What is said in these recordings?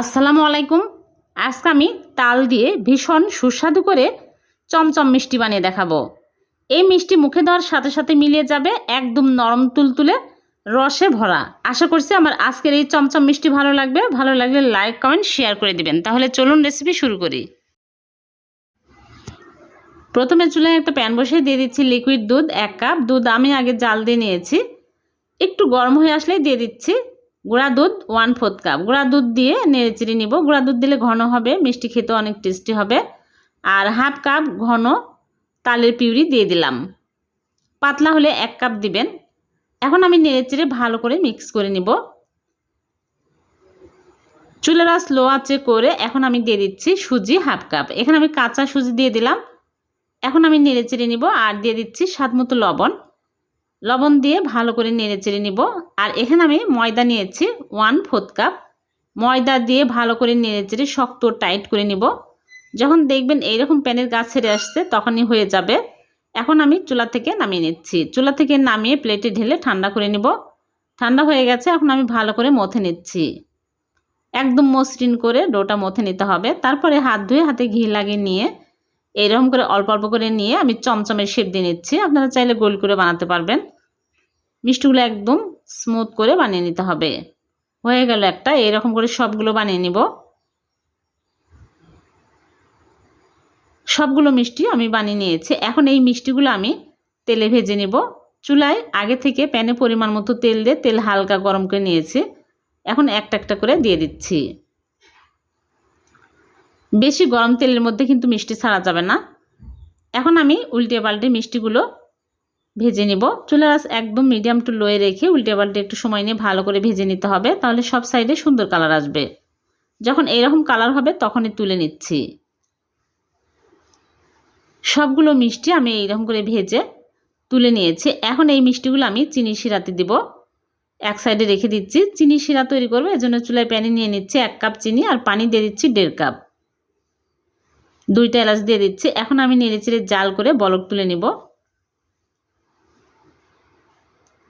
আসসালামু আলাইকুম। আজকে আমি তাল দিয়ে ভীষণ সুস্বাদু করে চমচম মিষ্টি বানিয়ে দেখাবো। এই মিষ্টি মুখে দেওয়ার সাথে সাথে মিলিয়ে যাবে একদম নরম তুলতুলে রসে ভরা। আশা করছি আমার আজকের এই চমচম মিষ্টি ভালো লাগবে। ভালো লাগলে লাইক, কমেন্ট, শেয়ার করে দিবেন। তাহলে চলুন রেসিপি শুরু করি। প্রথমে চুলায় একটা প্যান বসিয়ে দিয়ে দিচ্ছি লিকুইড দুধ, এক কাপ দুধ আমি আগে জাল দিয়ে নিয়েছি। একটু গরম হয়ে আসলেই দিয়ে দিচ্ছি। গুঁড়া দুধ ওয়ান ফোর্থ কাপ গুঁড়া দুধ দিয়ে নেড়ে চিড়ে নিব। গুঁড়া দুধ দিলে ঘন হবে, মিষ্টি খেতে অনেক টেস্টি হবে। আর হাফ কাপ ঘন তালের পিউরি দিয়ে দিলাম। পাতলা হলে এক কাপ দিবেন। এখন আমি নেড়ে চিড়ে ভালো করে মিক্স করে নিব। চুলার স্লো আঁচে করে এখন আমি দিয়ে দিচ্ছি সুজি হাফ কাপ এখানে আমি কাঁচা সুজি দিয়ে দিলাম। এখন আমি নেড়ে চেড়ে নিব আর দিয়ে দিচ্ছি স্বাদ মতো লবণ। লবণ দিয়ে ভালো করে নেড়ে চেড়ে নিব। আর এখানে আমি ময়দা নিয়েছি ওয়ান ফোর্থ কাপ ময়দা দিয়ে ভালো করে নেড়ে চেড়ে শক্ত টাইট করে নিব। যখন দেখবেন এইরকম প্যানের গাছ ছেড়ে আসছে, তখনই হয়ে যাবে। এখন আমি চুলা থেকে নামিয়ে নিচ্ছি। চুলা থেকে নামিয়ে প্লেটে ঢেলে ঠান্ডা করে নিব। ঠান্ডা হয়ে গেছে, এখন আমি ভালো করে মথে নিচ্ছি। একদম মসৃণ করে ডোটা মথে নিতে হবে। তারপরে হাত ধুয়ে হাতে ঘি লাগিয়ে নিয়ে এরকম করে অল্প অল্প করে নিয়ে আমি চমচমের শেপ দিয়ে নিচ্ছি। আপনারা চাইলে গোল করে বানাতে পারবেন। মিষ্টিগুলো একদম স্মুথ করে বানিয়ে নিতে হবে। হয়ে গেল একটা, এরকম করে সবগুলো বানিয়ে নিব। সবগুলো মিষ্টি আমি বানিয়ে নিয়েছি। এখন এই মিষ্টিগুলো আমি তেলে ভেজে নেব। চুলায় আগে থেকে প্যানে পরিমাণ মতো তেল দিয়ে তেল হালকা গরম করে নিয়েছি। এখন একটা একটা করে দিয়ে দিচ্ছি। বেশি গরম তেলের মধ্যে কিন্তু মিষ্টি ছাড়া যাবে না। এখন আমি উল্টে পাল্টে মিষ্টিগুলো ভেজে নেব। চুলার আঁচ একদম মিডিয়াম টু লোয়ে রেখে উল্টে পাল্টে একটু সময় নিয়ে ভালো করে ভেজে নিতে হবে, তাহলে সব সাইডে সুন্দর কালার আসবে। যখন এইরকম কালার হবে, তখনই তুলে নিচ্ছি। সবগুলো মিষ্টি আমি এইরকম করে ভেজে তুলে নিয়েছি। এখন এই মিষ্টিগুলো আমি চিনি শিরাতে দিব। এক সাইডে রেখে দিচ্ছি। চিনি শিরা তৈরি করব, এজন্য চুলায় প্যানে নিয়ে নিচ্ছি এক কাপ চিনি আর পানি দিয়ে দিচ্ছি দেড় কাপ দুইটা এলাচ দিয়ে দিচ্ছি। এখন আমি নেড়ে চেড়ে জাল করে বলক তুলে নিব।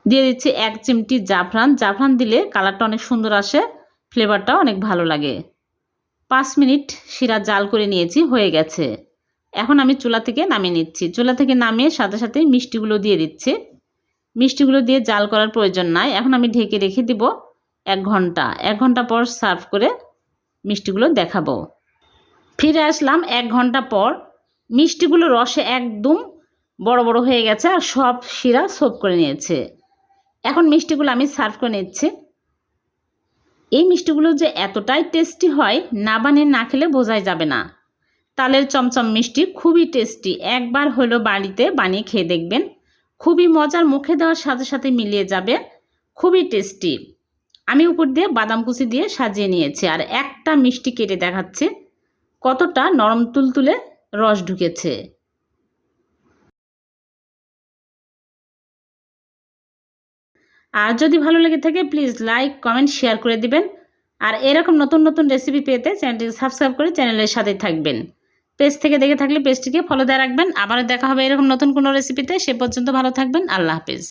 দিয়ে দিচ্ছি এক চিমটি জাফরান। জাফরান দিলে কালারটা অনেক সুন্দর আসে ফ্লেভারটা অনেক ভালো লাগে। পাঁচ মিনিট শিরা জাল করে নিয়েছি, হয়ে গেছে। এখন আমি চুলা থেকে নামিয়ে নিচ্ছি। চুলা থেকে নামিয়ে সাথে সাথে মিষ্টিগুলো দিয়ে দিচ্ছি। মিষ্টিগুলো দিয়ে জাল করার প্রয়োজন নাই। এখন আমি ঢেকে রেখে দিব এক ঘণ্টা। এক ঘণ্টা পর সার্ভ করে মিষ্টিগুলো দেখাবো। ফিরে আসলাম এক ঘণ্টা পর। মিষ্টিগুলো রসে একদম বড় বড় হয়ে গেছে আর সব শিরা সোপ করে নিয়েছে। এখন মিষ্টিগুলো আমি সার্ভ করে নিচ্ছি। এই মিষ্টিগুলো যে এতটাই টেস্টি হয়, না বানিয়ে না খেলে বোঝাই যাবে না। তালের চমচম মিষ্টি খুবই টেস্টি। একবার হলো বাড়িতে বানিয়ে খেয়ে দেখবেন। খুবই মজার মুখে দেওয়ার সাথে সাথে মিলিয়ে যাবে। খুবই টেস্টি। আমি উপর দিয়ে বাদাম কুচি দিয়ে সাজিয়ে নিয়েছি আর একটা মিষ্টি কেটে দেখাচ্ছে। কতটা নরম তুলতুলে রস ঢুকেছে? আর যদি ভালো লেগে থাকে প্লিজ লাইক কমেন্ট শেয়ার করে দিবেন। আর এরকম নতুন নতুন রেসিপি পেতে চ্যানেলটিকে সাবস্ক্রাইব করে চ্যানেলের সাথে থাকবেন। পেজ থেকে দেখে থাকলে পেজটিকে ফলো দেওয়া রাখবেন। আবারও দেখা হবে এরকম নতুন কোনো রেসিপিতে সে পর্যন্ত ভালো থাকবেন। আল্লাহ হাফিজ।